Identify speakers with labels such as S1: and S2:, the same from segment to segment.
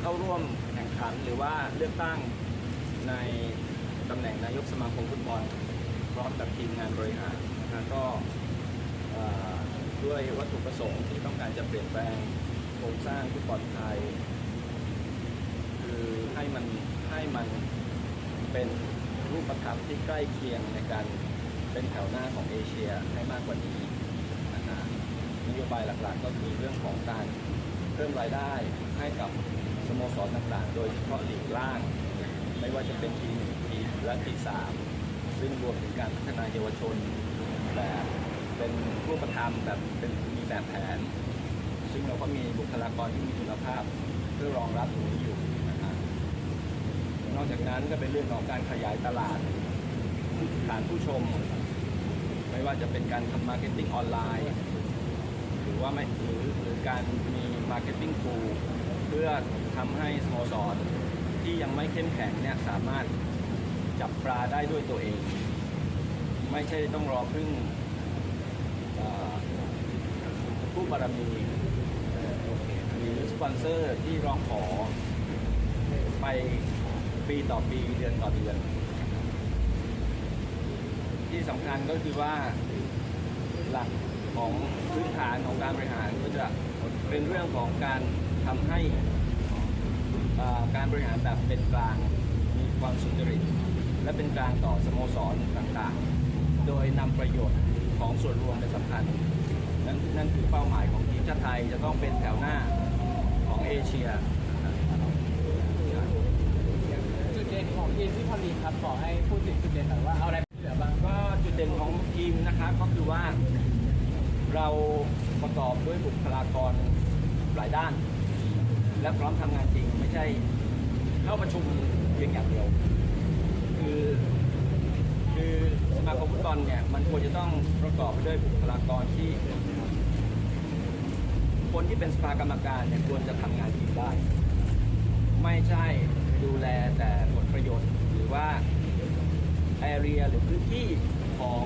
S1: เข้าร่วมแข่งขันหรือว่าเลือกตั้งในตำแหน่งนายกสมาคมฟุตบอลพร้อมกับทีมงานบริหารนะก็ด้วยวัตถุประสงค์ที่ต้องการจะเปลี่ยนแปลงโครงสร้างฟุตบอลไทย คือให้มันให้มันเป็นรูปธรรมที่ใกล้เคียงในการเป็นแถวหน้าของเอเชียให้มากกว่านี้ นโยบายหลักๆ ก็คือเรื่องของการเพิ่มรายได้ให้กับสโมสรต่างๆ โดยเฉพาะลีกล่าง ไม่ว่าจะเป็นทีหนึ่งทีและทีสามซึ่งรวมถึงการพัฒนาเยาวชนแบบเป็นรูปธรรมแบบเป็นมีแบบแผน ซึ่งเราก็มีบุคลากรที่มีคุณภาพเพื่อรองรับตรงนี้อยู่นะฮะนอกจากนั้นก็เป็นเรื่องของการขยายตลาดฐานผู้ชม ไม่ว่าจะเป็นการทำมาร์เก็ตติ้งออนไลน์ รือว่าไม่หรือหรือการมีมาร์เก็ตติ้งฟูเพื่อทำให้สโมสรที่ยังไม่เข้มแข็งเนี่ยสามารถจับปลาได้ด้วยตัวเอง ไม่ใช่ต้องรอพึ่งผู้บารมีหรือสปอนเซอร์ที่ร้องขอไปปีต่อปีเดือนต่อเดือน ที่สำคัญก็คือว่าหลัก ของพื้นฐานของการบริหารก็จะเป็นเรื่องของการทำให้การบริหารแบบเป็นกลางมีความสุจริต และเป็นกลางต่อสโมสรต่างๆ โดยนำประโยชน์ของส่วนรวมเป็นสำคัญนั่นนั่นคือเป้าหมายของทีมชาติไทยจะต้องเป็นแถวหน้าของเอเชีย
S2: จุดเด่นของทีมที่พอลีครับขอให้พูดถึงจุดเด่นหน่อยว่าเอาอะไรไปเหลือบ้าง
S1: ก็จุดเด่นของทีมนะครับก็คือว่า เราประกอบด้วยบุคลากรหลายด้าน และพร้อมทำงานจริงไม่ใช่เข้าประชุมเพียงอย่างเดียว คือคือสมาคมฟุตบอลเนี่ยมันควรจะต้องประกอบไปด้วยบุคลากรที่ คนที่เป็นสภากรรมการเนี่ยควรจะทำงานทีมได้ ไม่ใช่ดูแลแต่ผลประโยชน์หรือว่าแอเรียหรือพื้นที่ของ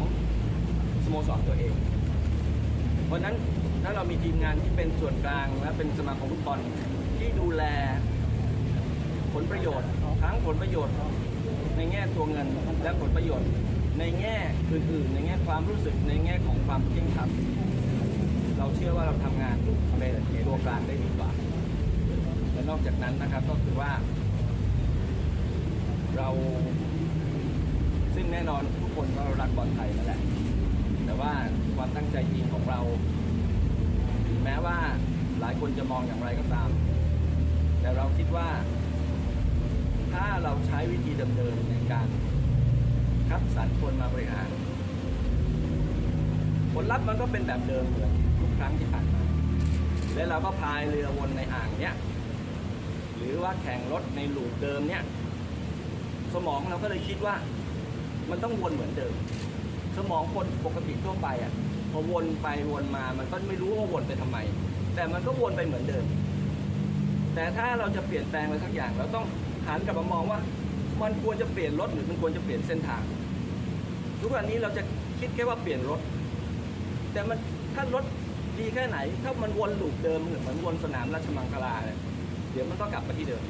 S1: สโมสรตัวเอง เพราะนั้นถ้าเรามีทีมงานที่เป็นส่วนกลางและเป็นสมาคมฟุตบอลที่ดูแลผลประโยชน์ทั้งผลประโยชน์ ในแง่ตัวเงินและผลประโยชน์ ในแง่อื่นๆ ในแง่ความรู้สึกในแง่ของความเที่ยงธรรมเราเชื่อว่าเราทำงานเป็นตัวกลางได้ดีกว่าและนอกจากนั้นนะครับก็คือว่า เราซึ่งแน่นอนทุกคนก็รักบอลไทยนั่นแหละ แต่ว่าความตั้งใจจริงของเราถึงแม้ว่าหลายคนจะมองอย่างไรก็ตาม แต่เราคิดว่า ถ้าเราใช้วิธีเดิมๆในการคัดสรรคนมาบริหาร ผลลัพธ์มันก็เป็นแบบเดิมเหมือนทุกครั้งที่ผ่านมา และเราก็พายเรือวนในอ่างเนี้ยหรือว่าแข่งรถในลูปเดิมเนี่ย สมองเราก็เลยคิดว่า มันต้องวนเหมือนเดิม สมองคนปกติทั่วไปอะพอวนไปวนมามันก็ไม่รู้ว่าวนไปทำไม แต่มันก็วนไปเหมือนเดิม แต่ถ้าเราจะเปลี่ยนแปลงอะไรสักอย่างเราต้องหันกลับมามองว่า มันควรจะเปลี่ยนรถหรือมันควรจะเปลี่ยนเส้นทาง ทุกวันนี้เราจะคิดแค่ว่าเปลี่ยนรถ แต่มันถ้ารถดีแค่ไหน ถ้ามันวนลูปเดิมเหมือนวนสนามราชมังคลาเนี่ยเดี๋ยวมันก็กลับมาที่เดิม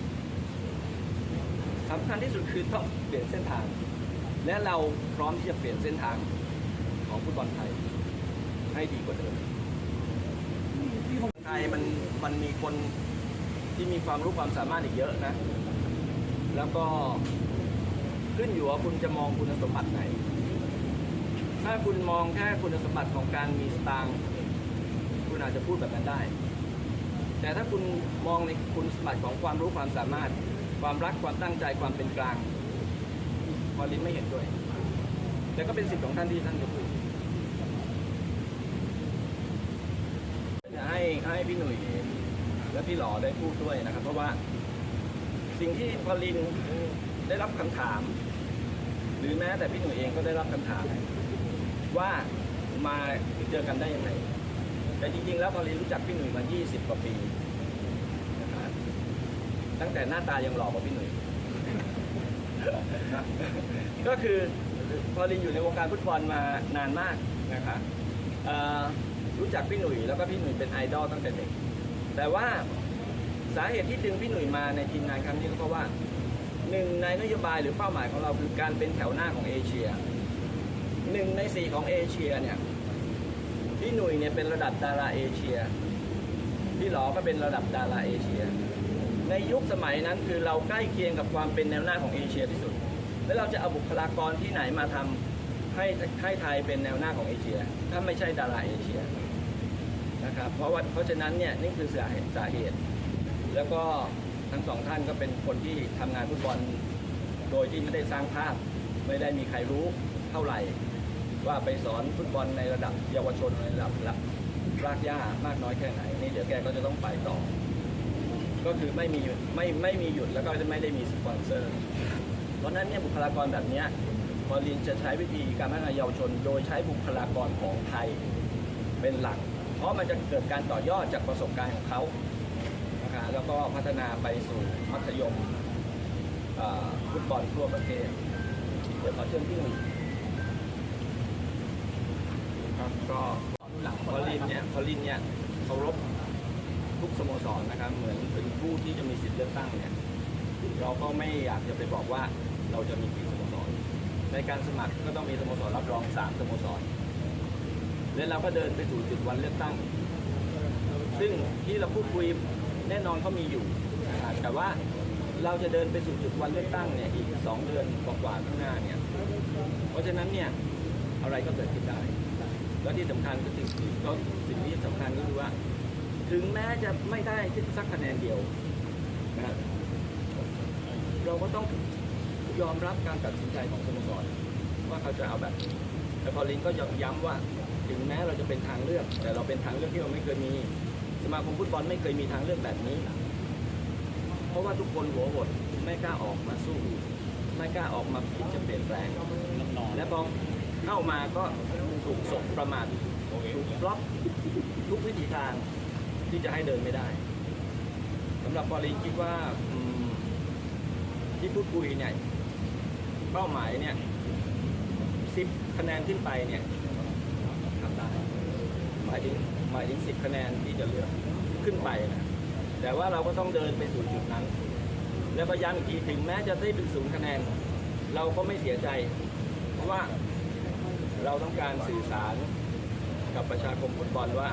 S1: สำคัญที่สุดคือต้องเปลี่ยนเส้นทาง และเราพร้อมที่จะเปลี่ยนเส้นทางของฟุตบอลไทย ให้ดีกว่าเดิมที่คนไทยมันมันมีคนที่มีความรู้ความสามารถอีกเยอะนะ แล้วก็ขึ้นอยู่ว่าคุณจะมองคุณสมบัติไหน ถ้าคุณมองแค่คุณสมบัติของการมีสตางค์คุณอาจจะพูดแบบนั้นได้ แต่ถ้าคุณมองในคุณสมบัติของความรู้ความสามารถ ความรักความตั้งใจความเป็นกลาง อลินไม่เห็นด้วย แต่ก็เป็นสิทธิ์ของท่านที่ท่านจะพูดจะให้ให้พี่หนุ่ยและพี่หล่อได้พูดด้วยนะครับ เพราะว่า สิ่งที่พอลินได้รับคำถาม หรือแม้แต่พี่หนุ่ยเองก็ได้รับคำถาม ว่ามาเจอกันได้ยังไงแต่จริงๆ แล้วพอลินรู้จักพี่หนุ่ยมา 20 กว่าปีนะครับตั้งแต่หน้าตายังหล่อกว่าพี่หนุ่ย ก็คือพอลินอยู่ในวงการฟุตบอลมานานมากนะครับรู้จักพี่หนุ่ยแล้วก็พี่หนุ่ยเป็นไอดอลตั้งแต่เด็ก แต่ว่าสาเหตุที่ดึงพี่หนุ่ยมาในทีมงานครั้งนี้ก็เพราะว่าหนึ่งในนโยบายหรือเป้าหมายของเราคือการเป็นแถวหน้าของเอเชียหนึ่งในสี่ของเอเชียเนี่ยพี่หนุ่ยเนี่ยเป็นระดับดาราเอเชีย พี่หลอก็เป็นระดับดาราเอเชีย ในยุคสมัยนั้นคือเราใกล้เคียงกับความเป็นแนวหน้าของเอเชียที่สุด แล้วเราจะเอาบุคลากรที่ไหนมาทำให้ให้ไทยเป็นแนวหน้าของเอเชีย ถ้าไม่ใช่ดาราเอเชียนะครับเพราะว่าเพราะฉะนั้นเนี่ยนี่คือสาเหตุสาเหตุ แล้วก็ทั้งสองท่านก็เป็นคนที่ทำงานฟุตบอลโดยที่ไม่ได้สร้างภาพ ไม่ได้มีใครรู้เท่าไหร่ ว่าไปสอนฟุตบอลในระดับเยาวชนในระดับระรากหญ้ามากน้อยแค่ไหน นี่เดี๋ยวแกก็จะต้องไปต่อ ก็คือไม่มีหยุดไม่ไม่มีหยุดแล้วก็จะไม่ได้มีสปอนเซอร์ เพราะฉะนั้นเนี่ยบุคลากรแบบเนี้ยพอลินจะใช้วิธีการพัฒนาเยาวชน โดยใช้บุคลากรของไทยเป็นหลัก เพราะมันจะเกิดการต่อยอดจากประสบการณ์ของเขานะครับแล้วก็พัฒนาไปสู่มัธยมเอ่อฟุตบอลทั่วประเทศเดี๋ยวขอเชิญพี่หนุ่ยครับก็พอลินเนี่ยพอลินเนี่ยเคารพ ทุกสโมสรนะครับ เหมือนเป็นผู้ที่จะมีสิทธิ์เลือกตั้งเนี่ยเราก็ไม่อยากจะไปบอกว่าเราจะมีกี่สโมสร ในการสมัครก็ต้องมีสโมสรรับรองสามสโมสร และเราก็เดินไปสู่จุดวันเลือกตั้ง ซึ่งที่เราพูดคุยแน่นอนเขามีอยู่ แต่ว่าเราจะเดินไปสู่จุดวันเลือกตั้งเนี่ยอีกสองเดือนกว่าๆข้างหน้าเนี่ย เพราะฉะนั้นเนี่ยอะไรก็เกิดขึ้นได้ แล้วที่สำคัญก็สิ่งก็สิ่งที่สำคัญก็คือว่า ถึงแม้จะไม่ได้สักคะแนนเดียวนะครับเราก็ต้องยอมรับการตัดสินใจของสโมสรว่าเขาจะเอาแบบแต่พอลินก็ย้ำว่า ถึงแม้เราจะเป็นทางเลือก แต่เราเป็นทางเลือกที่เราไม่เคยมี สมาคมฟุตบอลไม่เคยมีทางเลือกแบบนี้ เพราะว่าทุกคนหัวหดไม่กล้าออกมาสู้ ไม่กล้าออกมาคิดจะเปลี่ยนแปลงและพอเข้ามาก็ถูกสบประมาทถูกบล็อกทุกวิถีทาง ที่จะให้เดินไม่ได้สำหรับพอลินคิดว่าที่พูดคุยเนี่ยเป้าหมายเนี่ยสิบคะแนนขึ้นไปเนี่ยทำได้หมายถึงหมายถึงสิบคะแนนที่จะเลือกขึ้นไปนะแต่ว่าเราก็ต้องเดินไปสู่จุดนั้น แล้วก็ย้ำอีกทีถึงแม้จะได้เป็นศูนย์คะแนน เราก็ไม่เสียใจ เพราะว่าเราต้องการสื่อสารกับประชาคมฟุตบอลว่า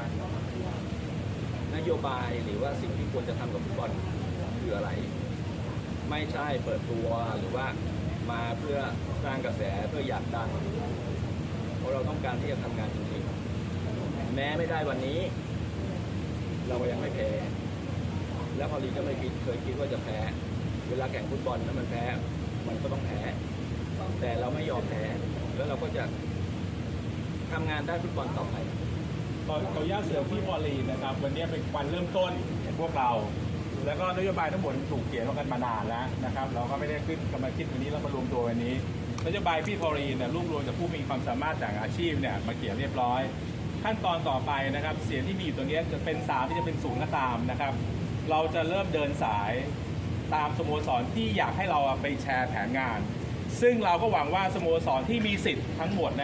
S1: นโยบายหรือว่าสิ่งที่ควรจะทำกับฟุตบอลคืออะไร ไม่ใช่เปิดตัวหรือว่ามาเพื่อสร้างกระแสเพื่ออยากดังเพราะเราต้องการที่จะทำงานจริงๆ แม้ไม่ได้วันนี้ เราก็ยังไม่แพ้ แล้วพอลีก็ไม่คิดเคยคิดว่าจะแพ้ เวลาแข่งฟุตบอลถ้ามันแพ้มันก็ต้องแพ้แต่เราไม่ยอมแพ้แล้วเราก็จะทำงานด้านฟุตบอลต่อไป
S3: ขอขออนุญาตเสริมพี่วอลีนะครับ วันนี้เป็นวันเริ่มต้นของพวกเรา แล้วก็นโยบายทั้งหมดถูกเขียนมากันมานานแล้วนะครับ เราก็ไม่ได้ขึ้นกันมาคิดวันนี้เรามารวมตัววันนี้นโยบายพี่พอลีเนี่ยรวบรวมจากผู้มีความสามารถจากอาชีพเนี่ยมาเขียนเรียบร้อย ขั้นตอนต่อไปนะครับ เสียงที่มีอยู่ตัวนี้จะเป็นสามที่จะเป็นศูนย์ก็ตามนะครับ เราจะเริ่มเดินสายตามสโมสรที่อยากให้เราไปแชร์แผนงาน ซึ่งเราก็หวังว่าสโมสรที่มีสิทธิ์ทั้งหมดนะ